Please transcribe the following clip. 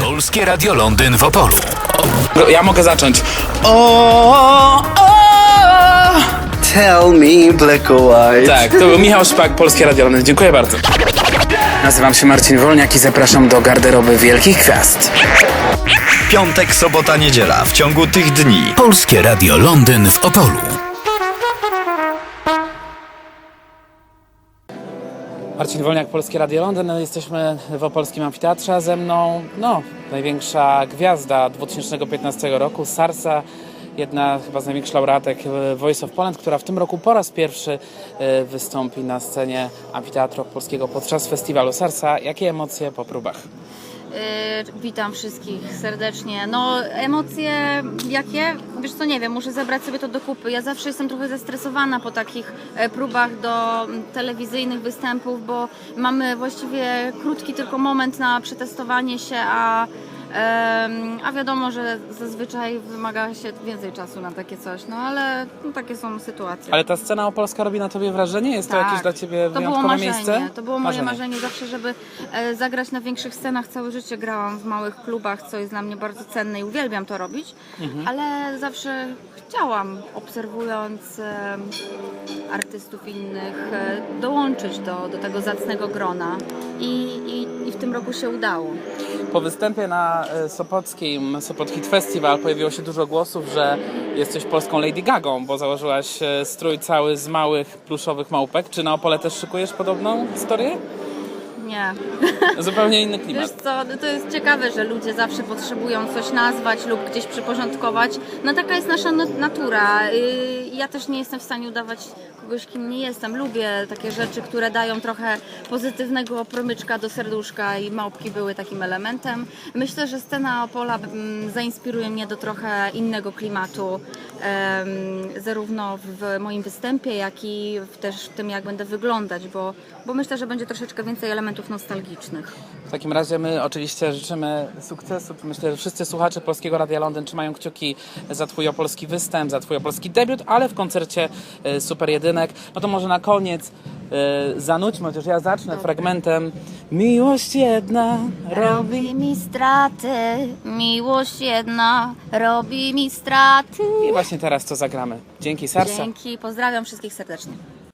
Polskie Radio Londyn w Opolu. Ja mogę zacząć. O, o, Tell me black or white. Tak, to był Michał Szpak, Polskie Radio Londyn. Dziękuję bardzo. Nazywam się Marcin Wolniak i zapraszam do garderoby Wielkich Gwiazd. Piątek, sobota, niedziela. W ciągu tych dni Polskie Radio Londyn w Opolu. Marcin Wolniak, Polskie Radio Londyn. Jesteśmy w Opolskim Amfiteatrze, ze mną no, największa gwiazda 2015 roku, Sarsa, jedna chyba z największych laureatek Voice of Poland, która w tym roku po raz pierwszy e, wystąpi na scenie Amfiteatru Polskiego podczas festiwalu Sarsa. Jakie emocje po próbach? Yy, witam wszystkich serdecznie. No, emocje jakie? Wiesz co, nie wiem, muszę zebrać sobie to do kupy. Ja zawsze jestem trochę zestresowana po takich e, próbach do telewizyjnych występów, bo mamy właściwie krótki tylko moment na przetestowanie się, a, a wiadomo, że zazwyczaj wymaga się więcej czasu na takie coś. No ale no, takie są sytuacje. Ale ta scena opolska robi na tobie wrażenie? Jest to jakieś dla ciebie Tak. to wyjątkowe marzenie. miejsce? To było moje marzenie zawsze, żeby e, zagrać na większych scenach. Całe życie grałam w małych klubach, co jest dla mnie bardzo cenne i uwielbiam to robić, Mhm. ale zawsze chciałam, obserwując e, artystów innych, e, dołączyć do, do tego zacnego grona I, i, tym roku się udało. Po występie na e, Sopockim Sopot Hit Festival pojawiło się dużo głosów, że jesteś polską Lady Gagą, bo założyłaś e, strój cały z małych pluszowych małpek. Czy na Opole też szykujesz podobną historię? Nie. Zupełnie inny Wiesz klimat. co, no to jest ciekawe, że ludzie zawsze potrzebują coś nazwać lub gdzieś przyporządkować. No taka jest nasza nat- natura. Yy, Ja też nie jestem w stanie udawać kogoś, kim nie jestem. Lubię takie rzeczy, które dają trochę pozytywnego promyczka do serduszka i małpki były takim elementem. Myślę, że scena Opola mm, zainspiruje mnie do trochę innego klimatu, zarówno w moim występie, jak i też w tym, jak będę wyglądać, bo, bo myślę, że będzie troszeczkę więcej elementów nostalgicznych. W takim razie my oczywiście życzymy sukcesu. Myślę, że wszyscy słuchacze Polskiego Radia Londyn trzymają kciuki za Twój opolski występ, za Twój opolski debiut, ale w koncercie e, Super Jedynek. No to może na koniec e, zanudźmy, chociaż ja zacznę fragmentem Miłość jedna robi... Robi mi straty, miłość jedna robi mi straty. I właśnie teraz to zagramy. Dzięki, Sarsa. Dzięki, pozdrawiam wszystkich serdecznie.